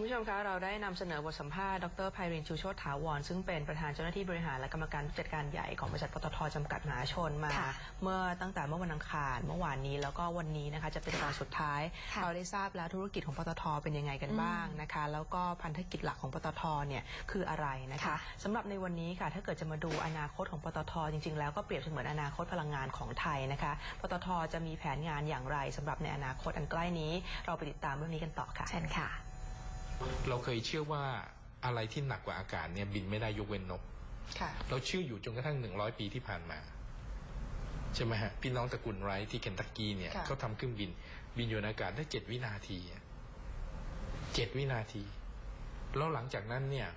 คุณผู้ชมคะเราได้นำเสนอบทสัมภาษณ์ดรไพรินทร์ชูโชติถาวร ซึ่งเป็นประธานเจ้าหน้าที่บริหารและกรรมการผู้จัดการใหญ่ของบริษัทปตทจำกัดมหาชนมาค่ะเมื่อตั้งแต่เมื่อวันอังคารเมื่อวานนี้แล้วก็วันนี้นะคะจะเป็นตอนสุดท้ายค่ะเราได้ทราบแล้วธุรกิจของปตทเป็นยังไงกันบ้างนะคะ แล้วก็พันธกิจหลักของปตทเนี่ยคืออะไรนะคะค่ะสำหรับในวันนี้ค่ะถ้าเกิดจะมาดูอนาคตของปตทจริง ๆ แล้วก็เปรียบเสมือนอนาคตพลังงานของไทยนะคะปตทจะมีแผนงานอย่างไรสำหรับในอนาคตอันใกล้นี้ เราไปติดตามเรื่องนี้กันต่อค่ะเชิญค่ะ เราเคยเชื่อว่าอะไรที่หนักกว่าอากาศเนี่ยบินไม่ได้ยกเว้นนกค่ะเราเชื่ออยู่จนกระทั่งหนึ่งร้อยปีที่ผ่านมาใช่ไหมฮะพี่น้องตระกูลไรท์ที่เคนตักกี้เนี่ยค่ะเขาทำเครื่องบิน บินอยู่ในอากาศได้เจ็ดวินาทีอะเจ็ดวินาที แล้วหลังจากนั้นเนี่ย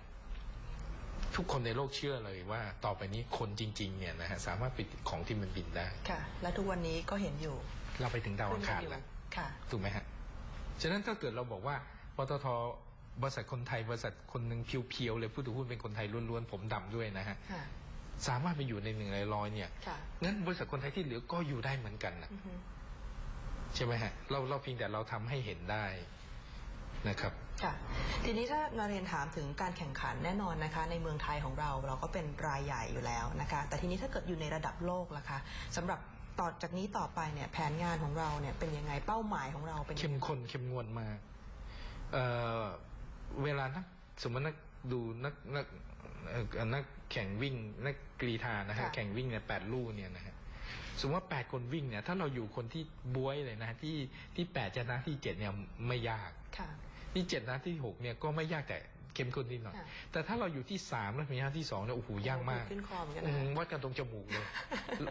ทุกคนในโลกเชื่อเลยว่า ต่อไปนี้คนจริง ๆ เนี่ยนะฮะสามารถปิดของที่มันบินได้ค่ะ และทุกวันนี้ก็เห็นอยู่ เราไปถึงดาวอังคารขึ้นแล้วกันอยู่ค่ะถูกไหมฮะฉะนั้นถ้าเกิดเราบอกว่าปตท บริษัทคนไทยบริษัทคนหนึ่งเพียวๆเลยผู้ถือหุ้นเป็นคนไทยล้วนๆผมดำด้วยนะฮะ ค่ะ สามารถไปอยู่ในหนึ่งในร้อยเนี่ยค่ะ งั้นบริษัทคนไทยที่เหลือก็อยู่ได้เหมือนกันนะอือฮึใช่ไหมฮะเราเราเพียงแต่เราทำให้เห็นได้นะครับ ค่ะ ทีนี้ถ้ามาเรียนถามถึงการแข่งขันแน่นอนนะคะ ในเมืองไทยของเราเราก็เป็นรายใหญ่อยู่แล้วนะคะ แต่ทีนี้ถ้าเกิดอยู่ในระดับโลกล่ะคะสำหรับต่อจากนี้ต่อไปเนี่ยแผนงานของเราเนี่ยเป็นยังไงเป้าหมายของเราเป็นยังเข้มไงข้นเข้มงวดมากเอ่อ เวลานักสมมตินักดูนักนักเอ่อนักแข่งวิ่งนักกรีธานะฮะแข่งวิ่งเนี่ยแปดลู่เนี่ยนะฮะสมมติว่าแปดคนวิ่งเนี่ยถ้าเราอยู่คนที่บวยเลยนะฮะที่ที่แปดชนะที่เจ็ดเนี่ยไม่ยาก ค่ะ ที่เจ็ดนะที่หกเนี่ยก็ไม่ยากแต่ เข้มข้นนิดหน่อยค่ะแต่ถ้าเราอยู่ที่สามแล้วมีหน้าที่สองเนี่ยโอ้โหยากมากขึ้นคอเหมือนกันอืนะมวัดกันตรงจมูกเลย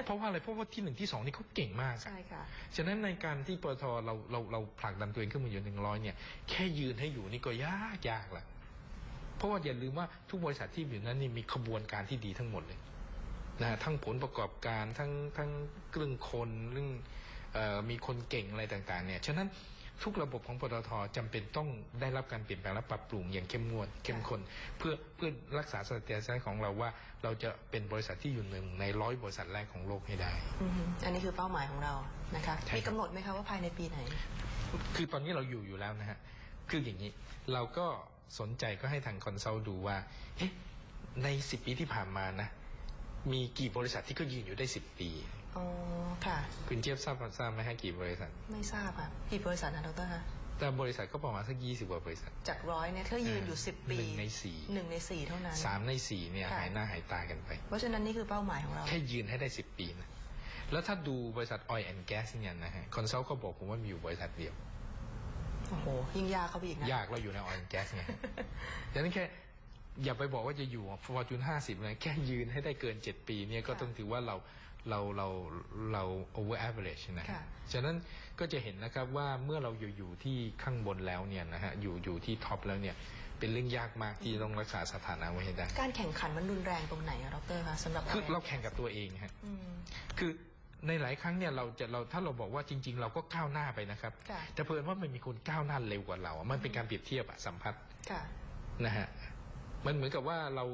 เพราะว่าอะไรเพราะว่าที่หนึ่งที่สองนี่เขาเก่งมากอะใช่ค่ะฉะนั้นในการที่ปตทเราเราเราผลักดันตัวเองขึ้นมาอยู่หนึ่งร้อยเนี่ย แค่ยืนให้อยู่นี่ก็ยากยากละเพราะว่าอย่าลืมว่าทุกบริษัทที่อยู่นั้นนี่มีขบวนการที่ดีทั้งหมดเลยนะฮะทั้งผลประกอบการทั้งทั้งเรื่องคนเรื่องเอ่อมีคนเก่งอะไรต่าง ๆ เนี่ยฉะนั้น ทุกระบบของปตทจำเป็นต้องได้รับการเปลี่ยนแปลงและปรับปรุงอย่างเข้มงวดเข้มข้นเพื่อเพื่อรักษาสเตตัสของเราว่าเราจะเป็นบริษัทที่อยู่หนึ่งในร้อยบริษัทแรกของโลกให้ได้อือฮึอันนี้คือเป้าหมายของเรานะคะใช่ครับมีกำหนดไหมคะว่าภายในปีไหน คือตอนนี้เราอยู่อยู่แล้วนะฮะคืออย่างนี้เราก็สนใจก็ให้ทางคอนซัลท์ดูว่าเอ๊ะในสิบปีที่ผ่านมานะ มีกี่บริษัทที่ก็ยืนอยู่ได้สิบปี อ๋อ ค่ะ คุณเจี๊ยบทราบทราบไหมฮะกี่บริษัท ไม่ทราบค่ะกี่บริษัทนะดรคะแต่บริษัทก็ประมาณสักยี่สิบกว่าบริษัท จากร้อยเนี่ยถ้ายืนอยู่สิบปีหนึ่งในสี่หนึ่งในสี่เท่านั้นสามในสี่เนี่ยค่ะหายหน้าหายตากันไป เพราะฉะนั้นนี่คือเป้าหมายของเราแค่ยืนให้ได้สิบปีนะแล้วถ้าดูบริษัท oil and gas เนี่ยนะฮะคอนซัลท์ก็บอกผมว่ามีอยู่บริษัทเดียวโอ้โหยิ่งยากเข้าไปอีกนะยากเราอยู่ใน oil and gas ไงดังนั้นแค่ อย่าไปบอกว่าจะอยู่ฟอร์จูนห้าสิบเลยแค่ยืนให้ได้เกินเจ็ดปีเนี่ยก็ค่ะต้องถือว่าเราเราเราเรา over average นะค่ะฉะนั้นก็จะเห็นนะครับว่าเมื่อเราอยู่อยู่ที่ข้างบนแล้วเนี่ยนะฮะอยู่อยู่ที่ท็อปแล้วเนี่ยเป็นเรื่องยากมากที่ต้องรักษาสถานะไว้ให้ได้ การแข่งขันมันรุนแรงตรงไหนอะดรคะสำหรับคือเราแข่งกับตัวเองฮะอืมคือในหลายครั้งเนี่ยเราจะเราถ้าเราบอกว่าจริง ๆ เราก็ก้าวหน้าไปนะครับค่ะแต่เพิ่นว่ามันมีคนก้าวหน้าเร็วกว่าเราอะมันเป็นการเปรียบเทียบอะสัมพัทธ์ค่ะนะฮะ มันเหมือนกับว่าเรา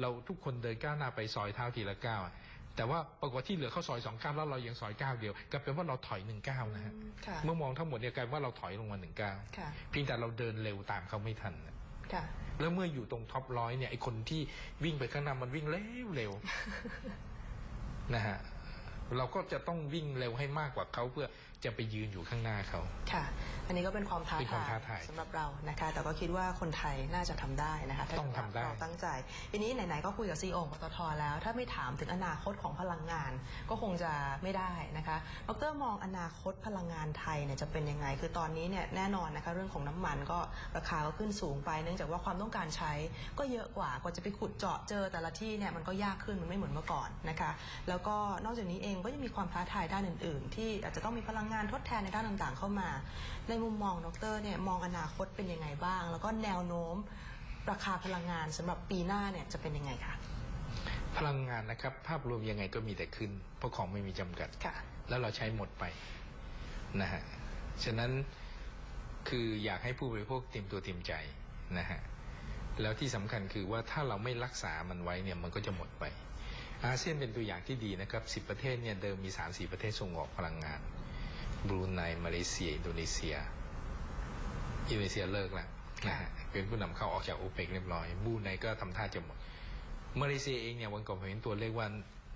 เราทุกคนเดินก้าวหน้าไปซอยเท้าทีละก้าวอะแต่ว่าปรากฏที่เหลือเข้าซอยสองก้าวแล้วเรายังซอยก้าวเดียวกลายเป็นว่าเราถอยหนึ่งก้าวนะฮะค่ะเมื่อมองทั้งหมดเนี่ยกลายเป็นว่าเราถอยลงมาหนึ่งก้าวค่ะเพียงแต่เราเดินเร็วตามเขาไม่ทันนะค่ะแล้วเมื่ออยู่ตรงท็อปร้อยเนี่ยไอคนที่วิ่งไปข้างหน้ามันวิ่งเร็วเร็วนะฮะเราก็จะต้องวิ่งเร็วให้มากกว่าเขาเพื่อจะไปยืนอยู่ข้างหน้าเขาค่ะ อันนี้ก็เป็นความท้าเป็นความทายท้าทายสำหรับเรานะคะ แต่ก็คิดว่าคนไทยน่าจะทำได้นะคะถ้าต้องทำได้ เราตั้งใจทีนี้ไหนๆก็คุยกับซีโอของปตทแล้ว ถ้าไม่ถามถึงอนาคตของพลังงาน ก็คงจะไม่ได้นะคะดรมองอนาคตพลังงานไทยเนี่ยจะเป็นยังไง คือตอนนี้เนี่ยแน่นอนนะคะเรื่องของน้ำมันก็ราคาก็ขึ้นสูงไป เนื่องจากว่าความต้องการใช้ก็เยอะกว่ากว่าจะไปขุดเจาะเจอแต่ละที่เนี่ยมันก็ยากขึ้นมันไม่เหมือนเมื่อก่อนนะคะ แล้วก็นอกจากนี้เองก็ยังมีความท้าทายด้านอื่น ๆ ที่อาจจะต้องมีพลังงานทดแทนในด้านต่างๆ เข้ามา ในมุมมองดรเนี่ยมองอนาคตเป็นยังไงบ้าง แล้วก็แนวโน้มราคาพลังงานสำหรับปีหน้าเนี่ยจะเป็นยังไงคะพลังงานนะครับ ภาพรวมยังไงก็มีแต่ขึ้น เพราะของไม่มีจำกัดค่ะแล้วเราใช้หมดไปนะฮะฉะนั้นคืออยากให้ผู้บริโภคเตรียมตัวเตรียมใจนะฮะแล้วที่สำคัญคือว่าถ้าเราไม่รักษามันไว้เนี่ยมันก็จะหมดไป อาเซียนเป็นตัวอย่างที่ดีนะครับสิบประเทศเนี่ยเดิมมีสามสี่ประเทศส่งออกพลังงาน บรูไนมาเลเซีย อินโดนีเซีย อินโดนีเซียเลิกแล้วนะฮะเป็นผู้นำเข้าออกจากโอเปกเรียบร้อยบรูไนก็ทำท่าจะหมด มาเลเซียเองเนี่ยวันก่อนผมเห็นตัวเลขว่า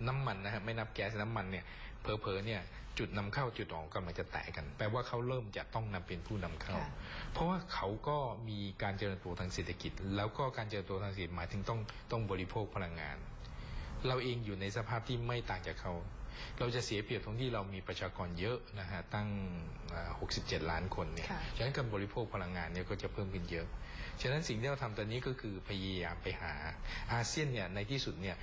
น้ำมันนะฮะไม่นับแก๊สน้ำมันเนี่ยเพอเพอๆเนี่ยจุดนำเข้าจุดออกกำลังจะแตะกัน แปลว่าเขาเริ่มจะต้องนำเป็นผู้นำเข้าค่ะเพราะว่าเขาก็มีการเจริญเติบโตทางเศรษฐกิจ แล้วก็การเจริญเติบโตทางเศรษฐกิจหมายถึงต้องต้องบริโภคพลังงาน เราเองอยู่ในสภาพที่ไม่ต่างจากเขา เราจะเสียเปรียบตรงที่เรามีประชากรเยอะนะฮะตั้งอ่า67 ล้านคนเนี่ยค่ะฉะนั้นการบริโภคพลังงานเนี่ยก็จะเพิ่มขึ้นเยอะ ฉะนั้นสิ่งที่เราทำตอนนี้ก็คือพยายามไปหาอาเซียนเนี่ยในที่สุดเนี่ย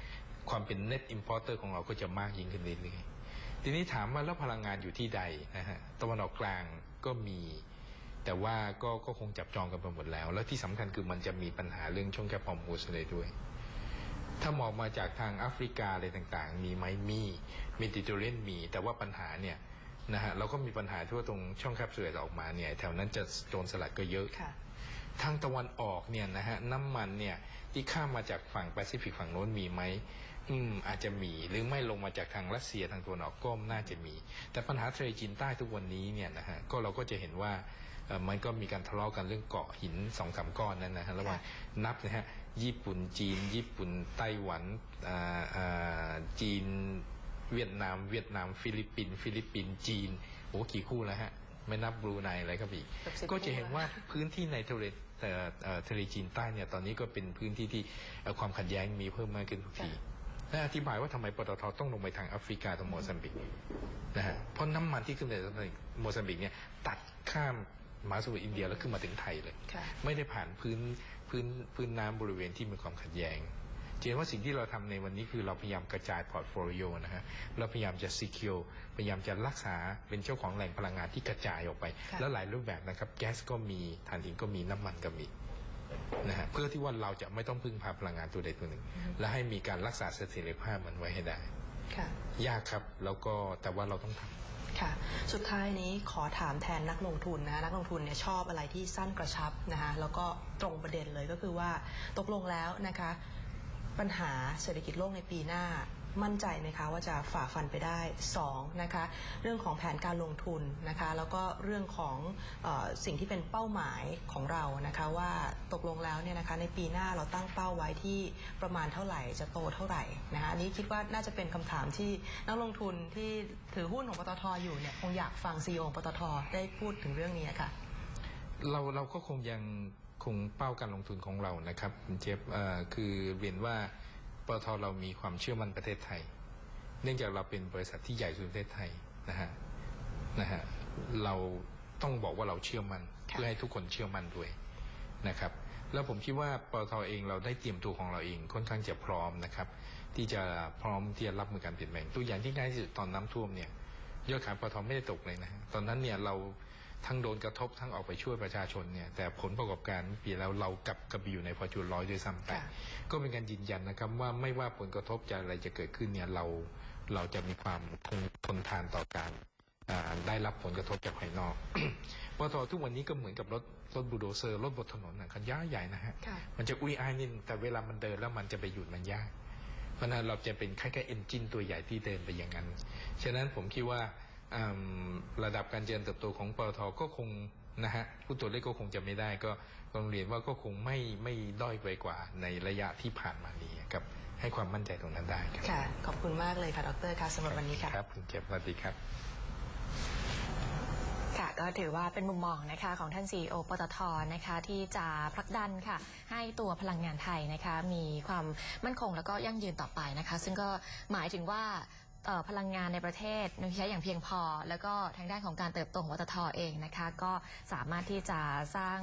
ความเป็น net importer ของเราก็จะมากยิ่งขึ้นเรื่อยๆทีนี้ถามว่าแล้วพลังงานอยู่ที่ใดนะฮะตะวันออกกลางก็มีแต่ว่าก็ก็คงจับจองกันไปหมดแล้ว แล้วที่สำคัญคือมันจะมีปัญหาเรื่องช่องแคบฮอร์โมูสเลยด้วย ถ้ามองมาจากทางแอฟริกาอะไรต่างๆ มีไหมมีเมดิเตอร์เรเนียนมี แต่ว่าปัญหาเนี่ยนะฮะเราก็มีปัญหาที่ว่าตรงช่องแคบสุเอซออกมาเนี่ยแถวนั้นจะโจรสลัดก็เยอะค่ะทางตะวันออกเนี่ยนะฮะน้ำมันเนี่ยที่ข้ามมาจากฝั่งแปซิฟิกฝั่งโน้นมีไหมอืมอาจจะมีหรือไม่ลงมาจากทางรัสเซียทางตะวันออกก็น่าจะมี แต่ปัญหาทะเลจีนใต้ทุกวันนี้เนี่ยนะฮะก็เราก็จะเห็นว่าเอ่อมันก็มีการทะเลาะกันเรื่องเกาะหินสองสามก้อนนั่นนะฮะระหว่างนับนะฮะ ญี่ปุ่นจีน ญี่ปุ่นไต้หวันอ่าอ่าจีนเวียดนาม เวียดนาม ฟิลิปปินส์ฟิลิปปินส์จีนโอ้กี่คู่แล้วฮะไม่นับบรูไนอะไรครับอีกเกือบสิบก็จะเห็นคู่ว่าพื้นที่ในทะเลเอ่อเอ่อทะเลจีนใต้เนี่ยตอนนี้ก็เป็นพื้นที่ที่เอ่อความขัดแย้งมีเพิ่มมากขึ้นทุกทีและอธิบายว่าทำไมปตทต้องลงไปทางแอฟริกาตรงโมซัมบิกนะฮะเพราะน้ำมันที่ขึ้นในโมซัมบิกเนี่ยตัดข้ามมหาสมุทรอินเดียแล้วขึ้นมาถึงไทยเลยค่ะไม่ได้ผ่านพื้น พื้นพื้นน้ำบริเวณที่มีความขัดแย้งจะเห็นว่าสิ่งที่เราทำในวันนี้คือเราพยายามกระจายพอร์ตโฟลิโอนะฮะเราพยายามจะ secure พยายามจะรักษาเป็นเจ้าของแหล่งพลังงานที่กระจายออกไปค่ะแล้วหลายรูปแบบนะครับ แก๊สก็มีถ่านหินก็มีน้ำมันก็มีนะฮะเพื่อที่ว่าเราจะไม่ต้องพึ่งพาพลังงานตัวใดตัวหนึ่ง และให้มีการรักษาเสถียรภาพมันไว้ให้ได้ค่ะยากครับแล้วก็แต่ว่าเราต้องทำ ค่ะ สุดท้ายนี้ขอถามแทนนักลงทุนนะนักลงทุนเนี่ยชอบอะไรที่สั้นกระชับนะคะแล้วก็ตรงประเด็นเลยก็คือว่าตกลงแล้วนะคะ ปัญหาเศรษฐกิจโลกในปีหน้า มั่นใจไหมคะว่าจะฝ่าฟันไปได้สองนะคะเรื่องของแผนการลงทุนนะคะแล้วก็เรื่องของออสิ่งที่เป็นเป้าหมายของเรานะคะว่าตกลงแล้วเนี่ยนะคะในปีหน้าเราตั้งเป้าไว้ที่ประมาณเท่าไหร่จะโตเท่าไหร่นะคะอันนี้คิดว่าน่าจะเป็นคำถามที่นักลงทุนที่ถือหุ้นของปตทอยู่เนี่ยคงอยากฟังซีอของปตทได้พูดถึงเรื่องนี้ค่ะเราเราก็คงยังคงเป้าการลงทุนของเรานะครับเจฟคือเรียนว่า ปตทเรามีความเชื่อมั่นประเทศไทย เนื่องจากเราเป็นบริษัทที่ใหญ่สุดในประเทศไทยนะฮะนะฮะเราต้องบอกว่าเราเชื่อมั่นค่ะเพื่อให้ทุกคนเชื่อมั่นด้วยนะครับ แล้วผมคิดว่าปตทเองเราได้เตรียมตัวของเราเองค่อนข้างจะพร้อมนะครับ ที่จะพร้อมที่จะรับมือการเปลี่ยนแปลงตัวอย่างที่ง่ายที่สุดตอนน้ำท่วมเนี่ยยอดขายปตทไม่ได้ตกเลยนะฮะตอนนั้นเนี่ยเรา ทั้งโดนกระทบทั้งออกไปช่วยประชาชนเนี่ยแต่ผลประกอบการปีแล้วเรากลับกระบอยู่ในพอจูนร้อยด้วยซ้ำไปค่ะก็เป็นการยืนยันนะครับว่าไม่ว่าผลกระทบจะอะไรจะเกิดขึ้นเนี่ยเราเราจะมีความคงทนทานต่อการอ่าได้รับผลกระทบจากภายนอกปตททุกวันนี้ก็เหมือนกับรถรถบูลโดเซอร์รถบนถนนนะคันยาวใหญ่นะฮะค่ะมันจะอุ้ยอายนิดแต่เวลามันเดินแล้วมันจะไปหยุดมันยาก เพราะฉะนั้นเราจะเป็นคล้ายๆเอนจินตัวใหญ่ที่เดินไปอย่างนั้น ฉะนั้นผมคิดว่าอืม ระดับการเจริญเติบโตของปตทก็คงนะฮะผู้ตัวเลขก็คงจะไม่ได้ก็ต้องเรียนว่าก็คงไม่ไม่ด้อยไปกว่าในระยะที่ผ่านมานี้ครับให้ความมั่นใจตรงนั้นได้ครับค่ะ ขอบคุณมากเลยค่ะ ดรคะสำหรับวันนี้ค่ะครับคุณเจ็บสวัสดีครับค่ะก็ถือว่าเป็นมุมมองนะคะของท่าน CEO ปตทนะคะที่จะผลักดันค่ะ ให้ตัวพลังงานไทยนะคะมีความมั่นคงแล้วก็ยั่งยืนต่อไปนะคะ ซึ่งก็หมายถึงว่าเอ่อ พลังงานในประเทศใช้อย่างเพียงพอ แล้วก็ทางด้านของการเติบโตของปตทเองนะคะ ก็สามารถที่จะสร้าง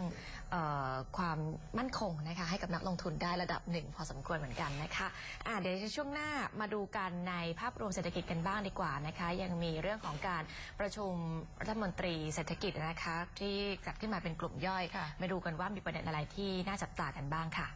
เอ่อความมั่นคงนะคะให้กับนักลงทุนได้ระดับหนึ่งพอสมควรเหมือนกันนะคะอะเดี๋ยวในช่วงหน้ามาดูกันในภาพรวมเศรษฐกิจกันบ้างดีกว่านะคะ ยังมีเรื่องของการประชุมรัฐมนตรีเศรษฐกิจนะคะที่จัดขึ้นมาเป็นกลุ่มย่อยค่ะมาดูกันว่ามีประเด็นอะไรที่น่าจับตากันบ้างค่ะ